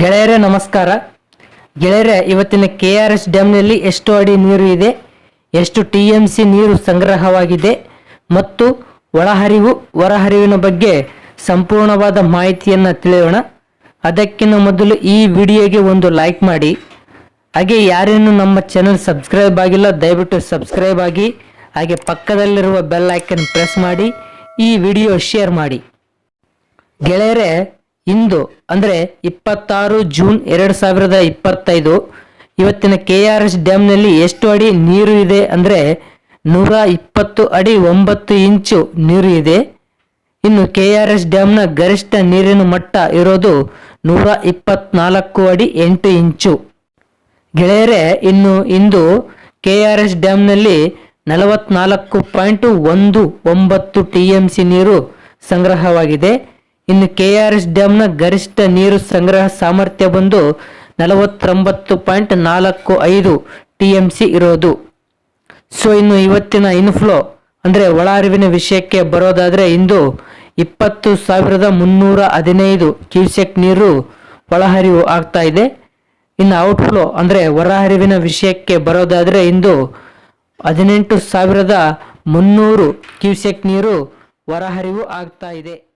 ಗೆಳೆಯರೇ, ನಮಸ್ಕಾರ. ಗೆಳೆಯರೇ, ಇವತ್ತಿನ ಕೆ ಆರ್ ಎಸ್ ಡ್ಯಾಮ್ನಲ್ಲಿ ಎಷ್ಟು ಅಡಿ ನೀರು ಇದೆ? ಎಷ್ಟು ಟಿ ಎಂ ಸಿ ನೀರು ಸಂಗ್ರಹವಾಗಿದೆ? ಮತ್ತು ಒಳಹರಿವು, ಹೊರಹರಿವಿನ ಬಗ್ಗೆ ಸಂಪೂರ್ಣವಾದ ಮಾಹಿತಿಯನ್ನು ತಿಳಿಯೋಣ. ಅದಕ್ಕಿಂತ ಮೊದಲು ಈ ವಿಡಿಯೋಗೆ ಒಂದು ಲೈಕ್ ಮಾಡಿ. ಹಾಗೆ ಯಾರೇನು ನಮ್ಮ ಚಾನಲ್ ಸಬ್ಸ್ಕ್ರೈಬ್ ಆಗಿಲ್ಲ, ದಯವಿಟ್ಟು ಸಬ್ಸ್ಕ್ರೈಬ್ ಆಗಿ. ಹಾಗೆ ಪಕ್ಕದಲ್ಲಿರುವ ಬೆಲ್ ಐಕನ್ ಪ್ರೆಸ್ ಮಾಡಿ. ಈ ವಿಡಿಯೋ ಶೇರ್ ಮಾಡಿ. ಗೆಳೆಯರೇ ಇಂದು, ಅಂದರೆ ಇಪ್ಪತ್ತಾರು ಜೂನ್ ಎರಡು ಸಾವಿರದ ಇಪ್ಪತ್ತೈದು, ಇವತ್ತಿನ ಕೆ ಆರ್ ಎಸ್ ಡ್ಯಾಮ್ನಲ್ಲಿ ಎಷ್ಟು ಅಡಿ ನೀರು ಇದೆ ಅಂದರೆ ನೂರ ಇಪ್ಪತ್ತು ಅಡಿ ಒಂಬತ್ತು ಇಂಚು ನೀರು ಇದೆ. ಇನ್ನು ಕೆ ಆರ್ ಎಸ್ ಡ್ಯಾಮ್ನ ಗರಿಷ್ಠ ನೀರಿನ ಮಟ್ಟ ಇರೋದು ನೂರ ಇಪ್ಪತ್ನಾಲ್ಕು ಅಡಿ ಎಂಟು ಇಂಚು. ಗೆಳೆಯರೇ, ಇನ್ನು, ಇಂದು ಕೆ ಆರ್ ಎಸ್ ಡ್ಯಾಮ್ನಲ್ಲಿ ನಲವತ್ನಾಲ್ಕು ಪಾಯಿಂಟ್ ಒಂದು ಒಂಬತ್ತು ಟಿ ಎಂ ಸಿ ನೀರು ಸಂಗ್ರಹವಾಗಿದೆ. ಇನ್ನು ಕೆ ಆರ್ ಎಸ್ ಡ್ಯಾಮ್ನ ಗರಿಷ್ಠ ನೀರು ಸಂಗ್ರಹ ಸಾಮರ್ಥ್ಯ ಬಂದು ನಲವತ್ತೊಂಬತ್ತು ಪಾಯಿಂಟ್ ನಾಲ್ಕು ಐದು ಟಿ ಎಂ ಸಿ ಇರೋದು. ಸೊ, ಇನ್ನು ಇವತ್ತಿನ ಇನ್ಫ್ಲೋ ಅಂದರೆ ಒಳ ಹರಿವಿನ ವಿಷಯಕ್ಕೆ ಬರೋದಾದರೆ ಇಂದು ಇಪ್ಪತ್ತು ಸಾವಿರದ ಮುನ್ನೂರ ಹದಿನೈದು ಕ್ಯೂಸೆಕ್ ನೀರು ಒಳಹರಿವು ಆಗ್ತಾ ಇದೆ. ಇನ್ನು ಔಟ್ಫ್ಲೋ ಅಂದರೆ ಹೊರಹರಿವಿನ ವಿಷಯಕ್ಕೆ ಬರೋದಾದರೆ ಇಂದು ಹದಿನೆಂಟು ಸಾವಿರದ ಮುನ್ನೂರು ಕ್ಯೂಸೆಕ್ ನೀರು ಹೊರಹರಿವು ಆಗ್ತಾ ಇದೆ.